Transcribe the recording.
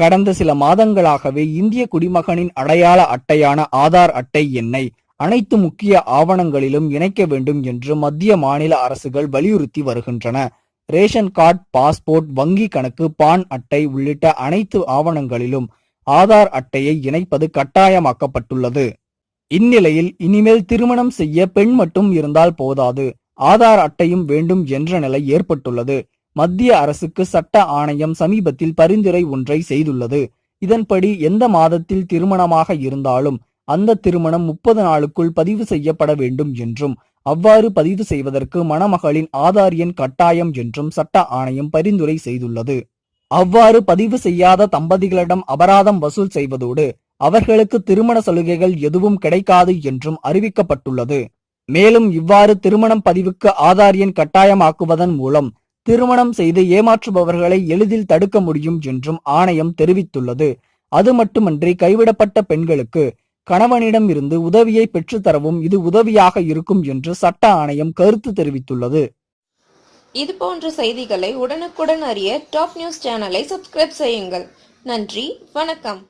கடந்த சில மாதங்களாகவே இந்திய குடிமகனின் அடையாள அட்டையான ஆதார் அட்டை எண்ணை அனைத்து முக்கிய ஆவணங்களிலும் இணைக்க வேண்டும் என்று மத்திய மாநில அரசுகள் வலியுறுத்தி வருகின்றன. ரேஷன் கார்டு பாஸ்போர்ட் வங்கி கணக்கு பான் அட்டை உள்ளிட்ட அனைத்து ஆவணங்களிலும் ஆதார் அட்டையை இணைப்பது கட்டாயமாக்கப்பட்டுள்ளது. இந்நிலையில் இனிமேல் திருமணம் செய்ய பெண் மட்டும் இருந்தால் போதாது. ஆதார் அட்டையும் வேண்டும் என்ற நிலை ஏற்பட்டுள்ளது. மத்திய அரசுக்கு சட்ட ஆணையம் சமீபத்தில் பரிந்துரை ஒன்றை செய்துள்ளது. இதன்படி எந்த மாதத்தில் திருமணமாக இருந்தாலும் அந்த திருமணம் முப்பது நாளுக்குள் பதிவு செய்யப்பட வேண்டும் என்றும் அவ்வாறு பதிவு செய்வதற்கு மணமகளின் ஆதார் எண் கட்டாயம் என்றும் சட்ட ஆணையம் பரிந்துரை செய்துள்ளது. அவ்வாறு பதிவு செய்யாத தம்பதிகளிடம் அபராதம் வசூல் செய்வதோடு அவர்களுக்கு திருமண சலுகைகள் எதுவும் கிடைக்காது என்றும் அறிவிக்கப்பட்டுள்ளது. மேலும் இவ்வாறு திருமணம் பதிவுக்கு ஆதார் எண் கட்டாயமாக்குவதன் மூலம் திருமணம் செய்து ஏமாற்றுபவர்களை எளிதில் தடுக்க முடியும் என்றும் ஆணையம் தெரிவித்துள்ளது. அது மட்டுமன்றி கைவிடப்பட்ட பெண்களுக்கு கணவனிடம் இருந்து உதவியை பெற்றுத்தரவும் இது உதவியாக இருக்கும் என்று சட்ட ஆணையம் கருத்து தெரிவித்துள்ளது. இது போன்ற செய்திகளை உடனுக்குடன் அறிய டாப் நியூஸ் சேனலை சப்ஸ்கிரைப் செய்யுங்கள். நன்றி வணக்கம்.